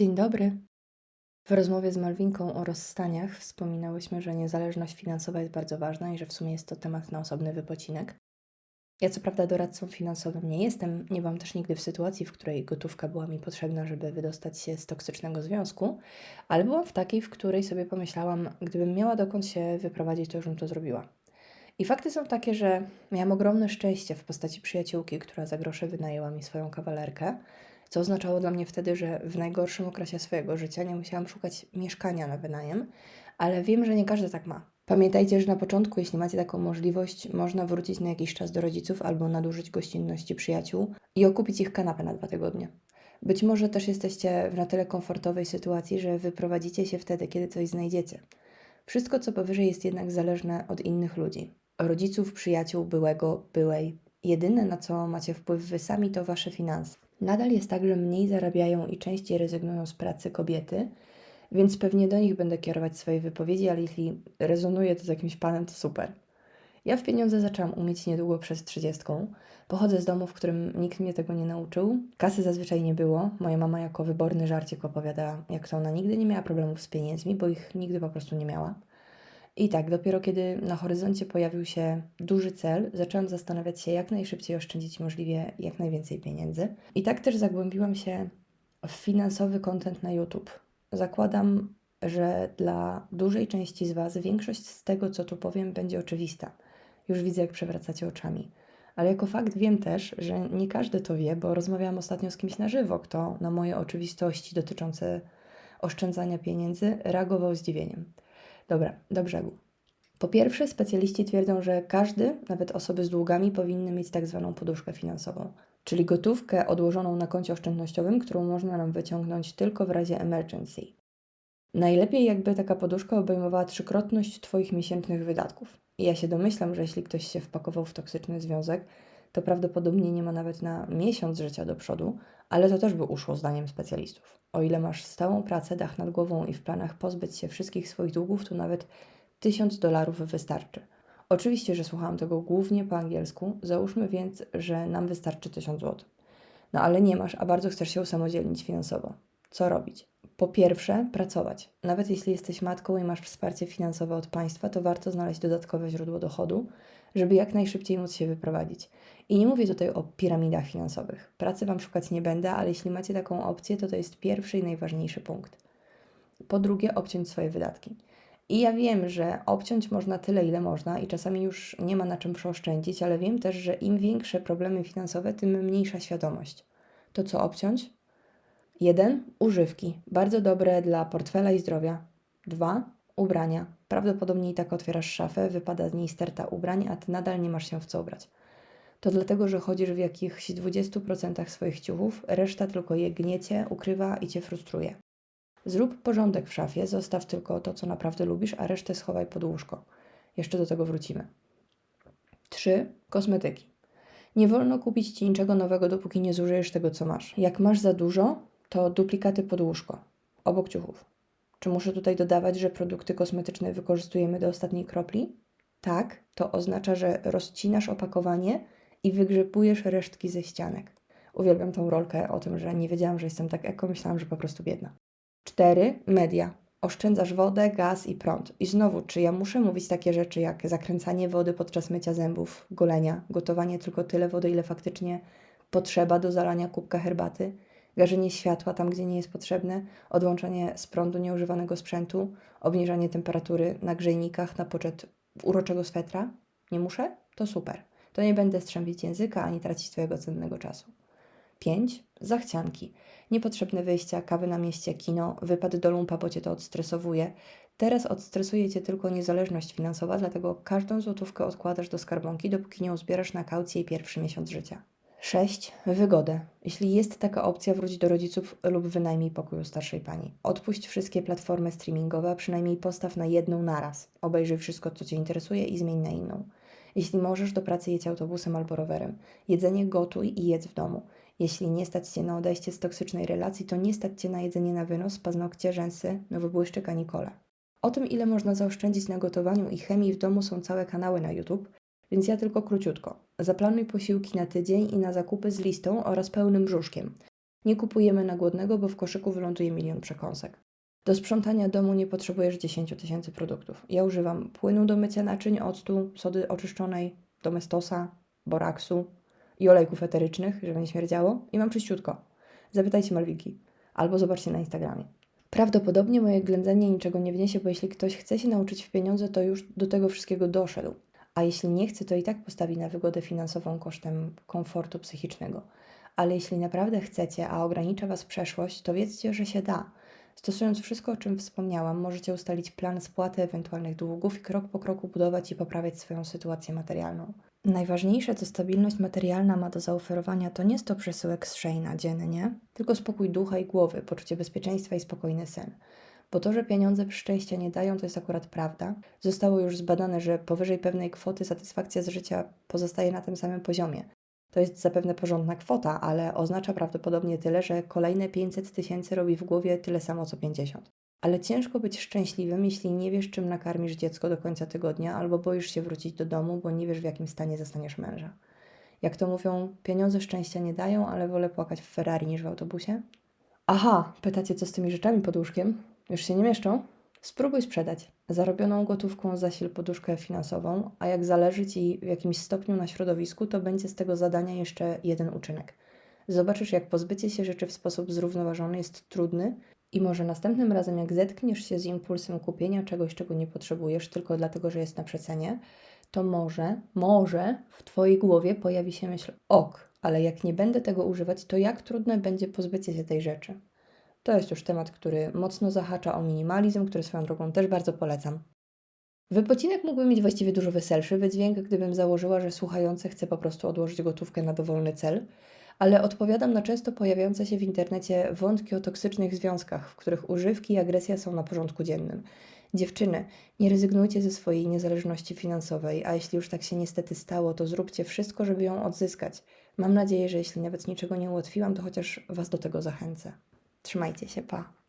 Dzień dobry. W rozmowie z Malwinką o rozstaniach wspominałyśmy, że niezależność finansowa jest bardzo ważna i że w sumie jest to temat na osobny wypocinek. Ja co prawda doradcą finansowym nie jestem, nie byłam też nigdy w sytuacji, w której gotówka była mi potrzebna, żeby wydostać się z toksycznego związku, ale byłam w takiej, w której sobie pomyślałam, gdybym miała dokąd się wyprowadzić, to już bym to zrobiła. I fakty są takie, że miałam ogromne szczęście w postaci przyjaciółki, która za grosze wynajęła mi swoją kawalerkę, co oznaczało dla mnie wtedy, że w najgorszym okresie swojego życia nie musiałam szukać mieszkania na wynajem, ale wiem, że nie każdy tak ma. Pamiętajcie, że na początku, jeśli macie taką możliwość, można wrócić na jakiś czas do rodziców albo nadużyć gościnności przyjaciół i okupić ich kanapę na dwa tygodnie. Być może też jesteście w na tyle komfortowej sytuacji, że wyprowadzicie się wtedy, kiedy coś znajdziecie. Wszystko, co powyżej, jest jednak zależne od innych ludzi. Rodziców, przyjaciół, byłego, byłej. Jedyne, na co macie wpływ wy sami, to wasze finanse. Nadal jest tak, że mniej zarabiają i częściej rezygnują z pracy kobiety, więc pewnie do nich będę kierować swoje wypowiedzi, ale jeśli rezonuje to z jakimś panem, to super. Ja w pieniądze zaczęłam umieć niedługo przed trzydziestką. Pochodzę z domu, w którym nikt mnie tego nie nauczył. Kasy zazwyczaj nie było. Moja mama jako wyborny żarcik opowiada, jak to ona nigdy nie miała problemów z pieniędzmi, bo ich nigdy po prostu nie miała. I tak, dopiero kiedy na horyzoncie pojawił się duży cel, zaczęłam zastanawiać się, jak najszybciej oszczędzić możliwie jak najwięcej pieniędzy. I tak też zagłębiłam się w finansowy content na YouTube. Zakładam, że dla dużej części z Was większość z tego, co tu powiem, będzie oczywista. Już widzę, jak przewracacie oczami. Ale jako fakt wiem też, że nie każdy to wie, bo rozmawiałam ostatnio z kimś na żywo, kto na moje oczywistości dotyczące oszczędzania pieniędzy reagował zdziwieniem. Dobra, do brzegu. Po pierwsze, specjaliści twierdzą, że każdy, nawet osoby z długami, powinny mieć tak zwaną poduszkę finansową, czyli gotówkę odłożoną na koncie oszczędnościowym, którą można nam wyciągnąć tylko w razie emergency. Najlepiej, jakby taka poduszka obejmowała trzykrotność Twoich miesięcznych wydatków. I ja się domyślam, że jeśli ktoś się wpakował w toksyczny związek, to prawdopodobnie nie ma nawet na miesiąc życia do przodu, ale to też by uszło zdaniem specjalistów. O ile masz stałą pracę, dach nad głową i w planach pozbyć się wszystkich swoich długów, to nawet 1000 dolarów wystarczy. Oczywiście, że słuchałam tego głównie po angielsku, załóżmy więc, że nam wystarczy 1000 zł. No ale nie masz, a bardzo chcesz się usamodzielnić finansowo. Co robić? Po pierwsze, pracować. Nawet jeśli jesteś matką i masz wsparcie finansowe od państwa, to warto znaleźć dodatkowe źródło dochodu, żeby jak najszybciej móc się wyprowadzić. I nie mówię tutaj o piramidach finansowych. Pracy Wam szukać nie będę, ale jeśli macie taką opcję, to to jest pierwszy i najważniejszy punkt. Po drugie, obciąć swoje wydatki. I ja wiem, że obciąć można tyle, ile można i czasami już nie ma na czym przeoszczędzić, ale wiem też, że im większe problemy finansowe, tym mniejsza świadomość. To co obciąć? Jeden, używki, bardzo dobre dla portfela i zdrowia. Dwa, ubrania. Prawdopodobnie i tak otwierasz szafę, wypada z niej sterta ubrań, a ty nadal nie masz się w co ubrać. To dlatego, że chodzisz w jakichś 20% swoich ciuchów, reszta tylko je gniecie, ukrywa i cię frustruje. Zrób porządek w szafie, zostaw tylko to, co naprawdę lubisz, a resztę schowaj pod łóżko. Jeszcze do tego wrócimy. 3. Kosmetyki. Nie wolno kupić ci niczego nowego, dopóki nie zużyjesz tego, co masz. Jak masz za dużo, to duplikaty pod łóżko, obok ciuchów. Czy muszę tutaj dodawać, że produkty kosmetyczne wykorzystujemy do ostatniej kropli? Tak, to oznacza, że rozcinasz opakowanie i wygrzebujesz resztki ze ścianek. Uwielbiam tą rolkę o tym, że nie wiedziałam, że jestem tak eko, myślałam, że po prostu biedna. 4. Media. Oszczędzasz wodę, gaz i prąd. I znowu, czy ja muszę mówić takie rzeczy jak zakręcanie wody podczas mycia zębów, golenia, gotowanie tylko tyle wody, ile faktycznie potrzeba do zalania kubka herbaty, garzenie światła tam, gdzie nie jest potrzebne, odłączanie z prądu nieużywanego sprzętu, obniżanie temperatury na grzejnikach na poczet uroczego swetra? Nie muszę? To super. To nie będę strzępić języka ani tracić Twojego cennego czasu. 5. Zachcianki. Niepotrzebne wyjścia, kawy na mieście, kino, wypad do lumpa, bo Cię to odstresowuje. Teraz odstresuje Cię tylko niezależność finansowa, dlatego każdą złotówkę odkładasz do skarbonki, dopóki nie uzbierasz na kaucję pierwszy miesiąc życia. 6. Wygodę. Jeśli jest taka opcja, wróć do rodziców lub wynajmij pokój u starszej pani. Odpuść wszystkie platformy streamingowe, a przynajmniej postaw na jedną naraz. Obejrzyj wszystko, co Cię interesuje i zmień na inną. Jeśli możesz, do pracy jedź autobusem albo rowerem. Jedzenie gotuj i jedz w domu. Jeśli nie stać Cię na odejście z toksycznej relacji, to nie stać Cię na jedzenie na wynos, paznokcie, rzęsy, nowy błyszczyk ani kole. O tym, ile można zaoszczędzić na gotowaniu i chemii w domu są całe kanały na YouTube, więc ja tylko króciutko. Zaplanuj posiłki na tydzień i na zakupy z listą oraz pełnym brzuszkiem. Nie kupujemy na głodnego, bo w koszyku wyląduje milion przekąsek. Do sprzątania domu nie potrzebujesz 10 tysięcy produktów. Ja używam płynu do mycia naczyń, octu, sody oczyszczonej, domestosa, boraksu i olejków eterycznych, żeby nie śmierdziało i mam czyściutko. Zapytajcie Malwiki albo zobaczcie na Instagramie. Prawdopodobnie moje ględzenie niczego nie wniesie, bo jeśli ktoś chce się nauczyć w pieniądze, to już do tego wszystkiego doszedł. A jeśli nie chce, to i tak postawi na wygodę finansową kosztem komfortu psychicznego. Ale jeśli naprawdę chcecie, a ogranicza Was przeszłość, to wiedzcie, że się da. Stosując wszystko, o czym wspomniałam, możecie ustalić plan spłaty ewentualnych długów i krok po kroku budować i poprawiać swoją sytuację materialną. Najważniejsze, co stabilność materialna ma do zaoferowania, to nie 100 przesyłek z Sheina dziennie, tylko spokój ducha i głowy, poczucie bezpieczeństwa i spokojny sen. Bo to, że pieniądze szczęścia nie dają, to jest akurat prawda. Zostało już zbadane, że powyżej pewnej kwoty satysfakcja z życia pozostaje na tym samym poziomie. To jest zapewne porządna kwota, ale oznacza prawdopodobnie tyle, że kolejne 500 tysięcy robi w głowie tyle samo co 50. Ale ciężko być szczęśliwym, jeśli nie wiesz, czym nakarmisz dziecko do końca tygodnia, albo boisz się wrócić do domu, bo nie wiesz, w jakim stanie zastaniesz męża. Jak to mówią, pieniądze szczęścia nie dają, ale wolę płakać w Ferrari niż w autobusie? Aha, pytacie, co z tymi rzeczami pod łóżkiem? Już się nie mieszczą? Spróbuj sprzedać. Zarobioną gotówką zasil poduszkę finansową, a jak zależy Ci w jakimś stopniu na środowisku, to będzie z tego zadania jeszcze jeden uczynek. Zobaczysz, jak pozbycie się rzeczy w sposób zrównoważony jest trudny i może następnym razem, jak zetkniesz się z impulsem kupienia czegoś, czego nie potrzebujesz, tylko dlatego, że jest na przecenie, to może, może w Twojej głowie pojawi się myśl, ok, ale jak nie będę tego używać, to jak trudne będzie pozbycie się tej rzeczy. To jest już temat, który mocno zahacza o minimalizm, który swoją drogą też bardzo polecam. Wypocinek mógłby mieć właściwie dużo weselszy wydźwięk, gdybym założyła, że słuchający chce po prostu odłożyć gotówkę na dowolny cel, ale odpowiadam na często pojawiające się w internecie wątki o toksycznych związkach, w których używki i agresja są na porządku dziennym. Dziewczyny, nie rezygnujcie ze swojej niezależności finansowej, a jeśli już tak się niestety stało, to zróbcie wszystko, żeby ją odzyskać. Mam nadzieję, że jeśli nawet niczego nie ułatwiłam, to chociaż Was do tego zachęcę. Trzymajcie się, pa.